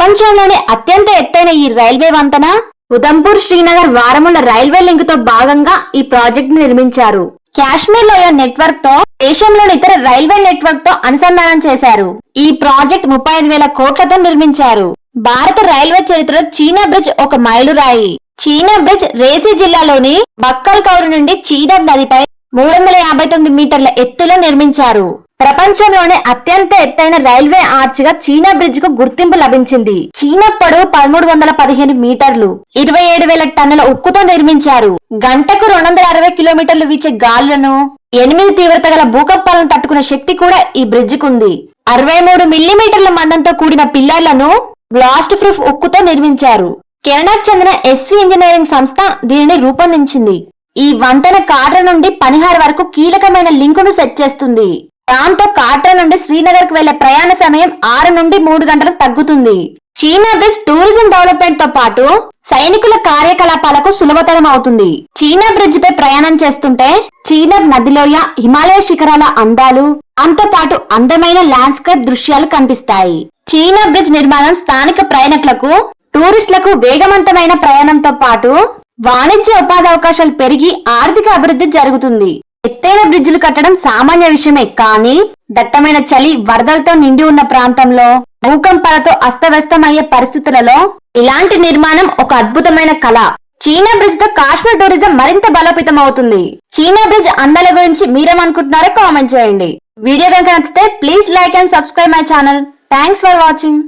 ప్రపంచంలోనే అత్యంత ఎత్తైన ఈ రైల్వే వంతెన ఉదంపూర్ శ్రీనగర్ వారముల రైల్వే లింక్తో భాగంగా ఈ ప్రాజెక్ట్ నిర్మించారు. కాశ్మీర్ లోయ నెట్వర్క్తో దేశంలోని ఇతర రైల్వే నెట్వర్క్తో అనుసంధానం చేశారు. ఈ ప్రాజెక్ట్ ముప్పై ఐదు వేల కోట్లతో నిర్మించారు. భారత రైల్వే చరిత్రలో చీనా బ్రిడ్జ్ ఒక మైలురాయి. చీనా బ్రిడ్జ్ రేసి జిల్లాలోని బక్కల్ కౌరు నుండి చీనా నదిపై మూడు వందల యాభై తొమ్మిది మీటర్ల ఎత్తులో నిర్మించారు. ప్రపంచంలోనే అత్యంత ఎత్తైన రైల్వే ఆర్చ్గా చీనా బ్రిడ్జ్కు గుర్తింపు లభించింది. చీనా పొడవు పదమూడు వందల పదిహేను మీటర్లు ఇరవై ఏడు వేల టన్నుల ఉక్కుతో నిర్మించారు. గంటకు రెండు వందల అరవై కిలోమీటర్లు వీచే గాలులను ఎనిమిది తీవ్రత గల భూకంపాలను తట్టుకునే శక్తి కూడా ఈ బ్రిడ్జ్ కుంది అరవై మూడు మిల్లీమీటర్ల మందంతో కూడిన పిల్లర్లను బ్లాస్ట్ ప్రూఫ్ ఉక్కుతో నిర్మించారు. కెనడాకు చెందిన ఎస్వి ఇంజనీరింగ్ సంస్థ దీనిని రూపొందించింది. ఈ వంతెన కార్ల నుండి పనిహార్ వరకు కీలకమైన లింకును సెట్ చేస్తుంది. దాంతో కాట్రా నుండి శ్రీనగర్కు వెళ్ళే ప్రయాణ సమయం ఆరు నుండి మూడు గంటలకు తగ్గుతుంది. చీనా బ్రిడ్జ్ టూరిజం డెవలప్మెంట్తో పాటు సైనికుల కార్యకలాపాలకు సులభతరం అవుతుంది. చీనా బ్రిడ్జ్ పై ప్రయాణం చేస్తుంటే చీనా నదిలోయ హిమాలయ శిఖరాల అందాలు అంతోపాటు అందమైన ల్యాండ్స్కేప్ దృశ్యాలు కనిపిస్తాయి. చీనా బ్రిడ్జ్ నిర్మాణం స్థానిక ప్రయాణికులకు టూరిస్టులకు వేగవంతమైన ప్రయాణంతో పాటు వాణిజ్య ఉపాధి అవకాశాలు పెరిగి ఆర్థిక అభివృద్ధి జరుగుతుంది. ఎత్తైన బ్రిడ్జిలు కట్టడం సామాన్య విషయమే కానీ దట్టమైన చలి వరదలతో నిండి ఉన్న ప్రాంతంలో భూకంపాలతో అస్తవ్యస్తమయ్యే పరిస్థితులలో ఇలాంటి నిర్మాణం ఒక అద్భుతమైన కళ. చీనా బ్రిడ్జ్తో కాశ్మీర్ టూరిజం మరింత బలోపేతం అవుతుంది చీనా బ్రిడ్జ్ అందాల గురించి మీరేమనుకుంటున్నారో కామెంట్ చేయండి. వీడియో కనుక నచ్చితే please like and subscribe my channel. Thanks for watching.